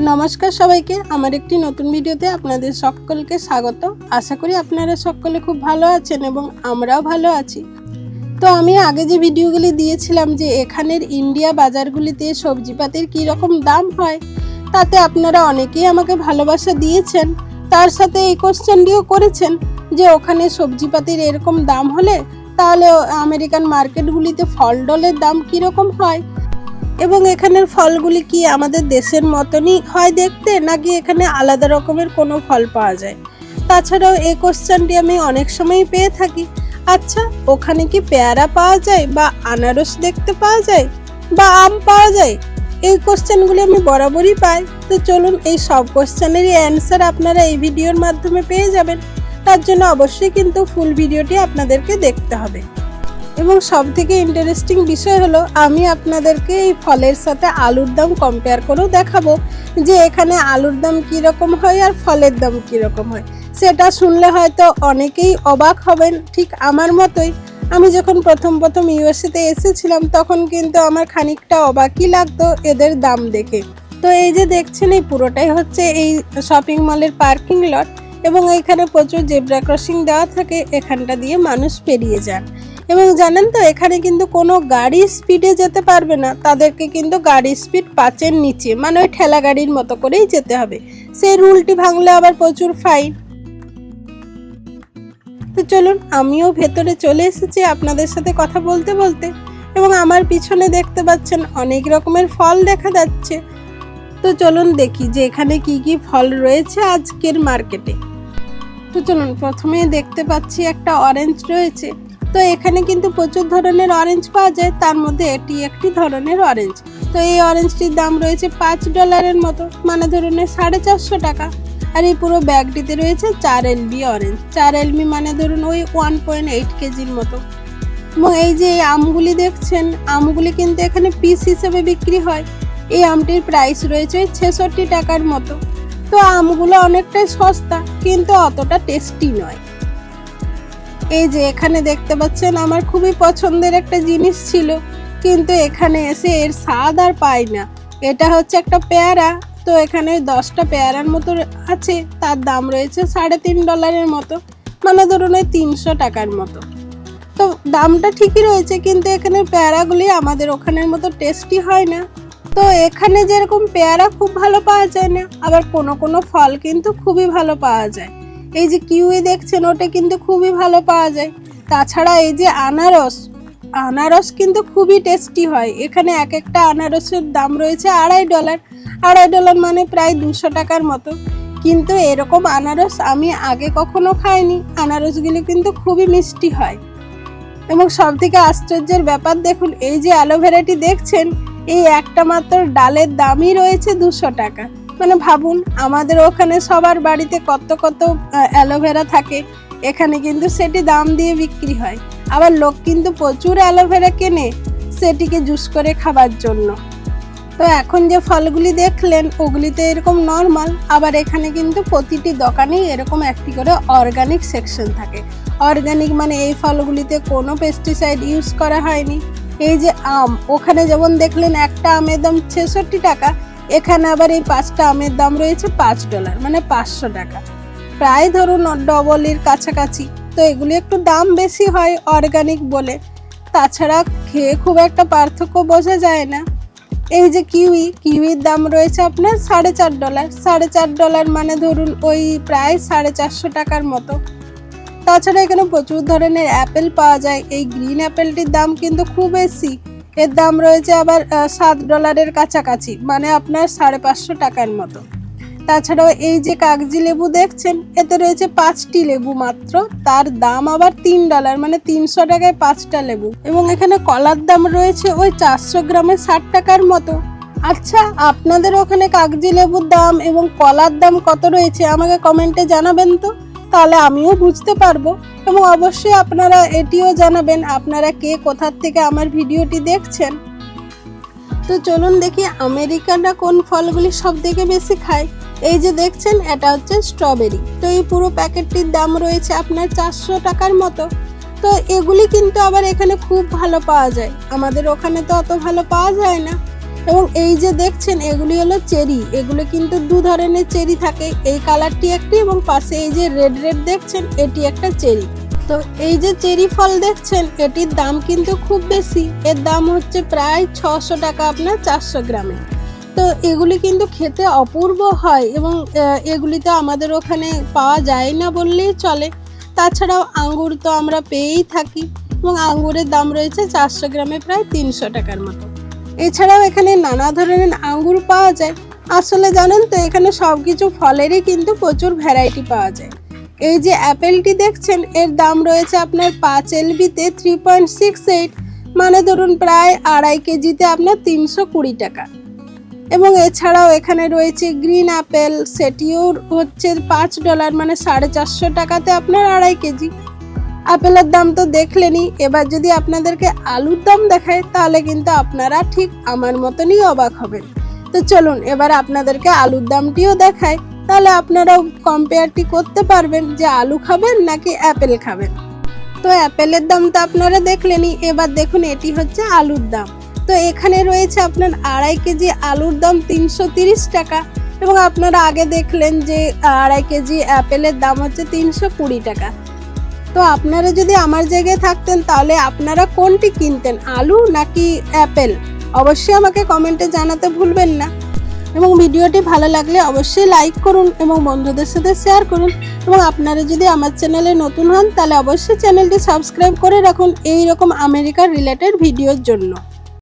নমস্কার সবাইকে, আমার একটি নতুন ভিডিওতে আপনাদের সকলকে স্বাগত। আশা করি আপনারা সকলে খুব ভালো আছেন এবং আমরাও ভালো আছি। তো আমি আগে যে ভিডিওগুলি দিয়েছিলাম যে এখানের ইন্ডিয়া বাজারগুলিতে সবজিপাতির কী রকম দাম হয়, তাতে আপনারা অনেকেই আমাকে ভালোবাসা দিয়েছেন। তার সাথে এই কোশ্চেনটিও করেছেন যে ওখানে সবজিপাতির এরকম দাম হলে তাহলে আমেরিকান মার্কেটগুলিতে ফল ডলের দাম কীরকম হয় এবং এখানের ফলগুলি কি আমাদের দেশের মতনই হয় দেখতে, নাকি এখানে আলাদা রকমের কোনো ফল পাওয়া যায়? তাছাড়াও এই কোশ্চেনটি আমি অনেক সময়ই পেয়ে থাকি। আচ্ছা ওখানে কি পেয়ারা পাওয়া যায় বা আনারস দেখতে পাওয়া যায় বা আম পাওয়া যায়? এই কোশ্চেনগুলি আমি বরাবরই পাই। তো চলুন এই সব কোশ্চেনেরই অ্যান্সার আপনারা এই ভিডিওর মাধ্যমে পেয়ে যাবেন। তার জন্য অবশ্যই কিন্তু ফুল ভিডিওটি আপনাদেরকে দেখতে হবে। এবং সব থেকে ইন্টারেস্টিং বিষয় হলো, আমি আপনাদেরকে এই ফলের সাথে আলুর দাম কম্পেয়ার করেও দেখাবো যে এখানে আলুর দাম কীরকম হয় আর ফলের দাম কীরকম হয়। সেটা শুনলে হয়তো অনেকেই অবাক হবেন, ঠিক আমার মতোই। আমি যখন প্রথম প্রথম ইউএসএতে এসেছিলাম, তখন কিন্তু আমার খানিকটা অবাকই লাগতো এদের দাম দেখে। তো এই যে দেখছেন, এই পুরোটাই হচ্ছে এই শপিং মলের পার্কিং লট এবং এইখানে প্রচুর জেব্রা ক্রসিং দেওয়া থাকে, এখানটা দিয়ে মানুষ পেরিয়ে যান। এবং জানেন তো, এখানে কিন্তু কোনো গাড়ি স্পিডে যেতে পারবে না। তাদেরকে কিন্তু গাড়ির স্পিড পাঁচের নিচে মানে ওই ঠেলা গাড়ির মতো করেই যেতে হবে। সেই রুলটি ভাঙলে আবার প্রচুর ফাইন তো চলুন, আমিও ভেতরে চলে এসেছি আপনাদের সাথে কথা বলতে বলতে। এবং আমার পিছনে দেখতে পাচ্ছেন অনেক রকমের ফল দেখা যাচ্ছে। তো চলুন দেখি যে এখানে কি কি ফল রয়েছে আজকের মার্কেটে তো চলুন প্রথমে দেখতে পাচ্ছি একটা অরেঞ্জ রয়েছে। তো এখানে কিন্তু প্রচুর ধরনের অরেঞ্জ পাওয়া যায়, তার মধ্যে এটি একটি ধরনের অরেঞ্জ তো এই অরেঞ্জটির দাম রয়েছে পাঁচ ডলারের মতো মানে ধরুন সাড়ে চারশো টাকা। আর এই পুরো ব্যাগটিতে রয়েছে চার এলবি অরেঞ্জ চার এলবি মানে ধরুন ওই ওয়ান পয়েন্ট এইট কেজির মতো। এবং এই যে আমগুলি দেখছেন, আমগুলি কিন্তু এখানে পিস হিসেবে বিক্রি হয়। এই আমটির প্রাইস রয়েছে ছেষট্টি টাকার মতো। তো আমগুলো অনেকটাই সস্তা, কিন্তু অতটা টেস্টি নয়। এই যে এখানে দেখতে পাচ্ছেন আমার খুবই পছন্দের একটা জিনিস ছিল, কিন্তু এখানে এসে এর স্বাদ আর পাই না। এটা হচ্ছে একটা পেয়ারা, তো এখানে দশটা পেয়ারার মতো আছে, তার দাম রয়েছে সাড়ে তিন ডলারের মতো মানে ধরুন ওই তিনশো টাকার মতো। তো দামটা ঠিকই রয়েছে, কিন্তু এখানে পেয়ারাগুলি আমাদের ওখানের মতো টেস্টি হয় না। তো এখানে যেরকম পেয়ারা খুব ভালো পাওয়া যায় না, আবার কোনো কোনো ফল কিন্তু খুবই ভালো পাওয়া যায়। এই যে কিউই দেখছেন, ওটা কিন্তু খুবই ভালো পাওয়া যায়। তাছাড়া এই যে আনারস আনারস কিন্তু খুবই টেস্টি হয়। এখানে এক একটা আনারসের দাম রয়েছে আড়াই ডলার আড়াই ডলার মানে প্রায় দুশো টাকার মতো। কিন্তু এরকম আনারস আমি আগে কখনো খাইনি। আনারসগুলি কিন্তু খুবই মিষ্টি হয়। এবং সব থেকে আশ্চর্যের ব্যাপার দেখুন, এই যে অ্যালোভেরাটি দেখছেন, এই একটা মাত্র ডালের দামই রয়েছে দুশো টাকা। মানে ভাবুন, আমাদের ওখানে সবার বাড়িতে কত কত অ্যালোভেরা থাকে, এখানে কিন্তু সেটি দাম দিয়ে বিক্রি হয়। আবার লোক কিন্তু প্রচুর অ্যালোভেরা কেনে সেটিকে জুস করে খাবার জন্য। তো এখন যে ফলগুলি দেখলেন, ওগুলিতে এরকম নর্মাল আবার এখানে কিন্তু প্রতিটি দোকানেই এরকম একটি করে অর্গানিক সেকশন থাকে। অর্গানিক মানে এই ফলগুলিতে কোনো পেস্টিসাইড ইউজ করা হয়নি। এই যে আম, ওখানে যেমন দেখলেন, একটা আমের দাম ছেষট্টি টাকা এখানে আবার এই পাঁচটা আমের দাম রয়েছে পাঁচ ডলার মানে পাঁচশো টাকা। প্রায় ধরুন ডবলের কাছাকাছি। তো এগুলি একটু দাম বেশি হয় অর্গানিক বলে। তাছাড়া খেয়ে খুব একটা পার্থক্য বোঝা যায় না। এই যে কিউই, কিউইর দাম রয়েছে আপনার সাড়ে চার ডলার। সাড়ে চার ডলার মানে ধরুন ওই প্রায় সাড়ে চারশো টাকার মতো। তাছাড়া এখানে প্রচুর ধরনের অ্যাপেল পাওয়া যায়। এই গ্রিন অ্যাপেলটির দাম কিন্তু খুব বেশি। এর দাম রয়েছে আবার সাত ডলারের কাছাকাছি মানে আপনার সাড়ে পাঁচশো টাকার মতো। তাছাড়াও এই যে কাগজি লেবু দেখছেন, এতে রয়েছে পাঁচটি লেবু মাত্র, তার দাম আবার তিন ডলার মানে তিনশো টাকায় পাঁচটা লেবু। এবং এখানে কলার দাম রয়েছে ওই চারশো গ্রামে ষাট টাকার মতো। আচ্ছা আপনাদের ওখানে কাগজি লেবুর দাম এবং কলার দাম কত রয়েছে আমাকে কমেন্টে জানাবেন তো? তাহলে আমিও বুঝতে পারব। এবং অবশ্যই আপনারা এটিও জানাবেন, আপনারা কে কোথার থেকে আমার ভিডিওটি দেখছেন। তো চলুন দেখি আমেরিকানরা কোন ফলগুলি সব থেকে বেশি খায়। এই যে দেখছেন, এটা হচ্ছে স্ট্রবেরি। তো এই পুরো প্যাকেটটির দাম রয়েছে আপনার চারশো টাকার মতো। তো এগুলি কিন্তু আবার এখানে খুব ভালো পাওয়া যায়। আমাদের ওখানে তো অত ভালো পাওয়া যায় না। এবং এই যে দেখছেন, এগুলি হলো চেরি। এগুলো কিন্তু দু ধরনের চেরি থাকে। এই কালারটি একটি এবং পাশে এই যে রেড রেড দেখছেন, এটি একটা চেরি। তো এই যে চেরি ফল দেখছেন, এটির দাম কিন্তু খুব বেশি। এর দাম হচ্ছে প্রায় ছশো টাকা আপনার চারশো গ্রামে। তো এগুলি কিন্তু খেতে অপূর্ব হয় এবং এগুলি তো আমাদের ওখানে পাওয়া যায় না বললেই চলে। তাছাড়াও আঙ্গুর তো আমরা পেয়েই থাকি এবং আঙ্গুরের দাম রয়েছে চারশো গ্রামে প্রায় তিনশো টাকার মতো। এছাড়াও এখানে নানা ধরনের আঙ্গুর পাওয়া যায়। আসলে জানেন তো, এখানে সব কিছু ফলেরই কিন্তু প্রচুর ভ্যারাইটি পাওয়া যায়। এই যে অ্যাপেলটি দেখছেন, এর দাম রয়েছে আপনার পাঁচ এলবিতে থ্রি পয়েন্ট সিক্স এইট মানে ধরুন প্রায় আড়াই কেজিতে আপনার তিনশো কুড়ি টাকা। এবং এছাড়াও এখানে রয়েছে গ্রিন অ্যাপেল সেটিও হচ্ছে পাঁচ ডলার মানে সাড়ে চারশো টাকাতে আপনার আড়াই কেজি। আপেলের দাম তো দেখলেনই এবার যদি আপনাদেরকে আলুর দাম দেখায়, তাহলে কিন্তু আপনারা ঠিক আমার মতনই অবাক হবেন। তো চলুন, এবার আপনাদেরকে আলুর দামটিও দেখায় তাহলে আপনারাও কম্পেয়ারটি করতে পারবেন যে আলু খাবেন নাকি অ্যাপেল খাবেন। তো অ্যাপেলের দাম তো আপনারা দেখলেনই এবার দেখুন এটি হচ্ছে আলুর দাম। তো এখানে রয়েছে আপনার আড়াই কেজি আলুর দাম তিনশো টাকা এবং আপনারা আগে দেখলেন যে আড়াই কেজি অ্যাপেলের দাম হচ্ছে তিনশো কুড়ি টাকা। তো আপনারা যদি আমার জায়গায় থাকতেন, তাহলে আপনারা কোনটি কিনতেন? আলু নাকি অ্যাপেল? অবশ্যই আমাকে কমেন্টে জানাতে ভুলবেন না। এবং ভিডিওটি ভালো লাগলে অবশ্যই লাইক করুন এবং বন্ধুদের সাথে শেয়ার করুন। এবং আপনারা যদি আমার চ্যানেলে নতুন হন, তাহলে অবশ্যই চ্যানেলটি সাবস্ক্রাইব করে রাখুন। এই রকম আমেরিকার রিলেটেড ভিডিওর জন্য।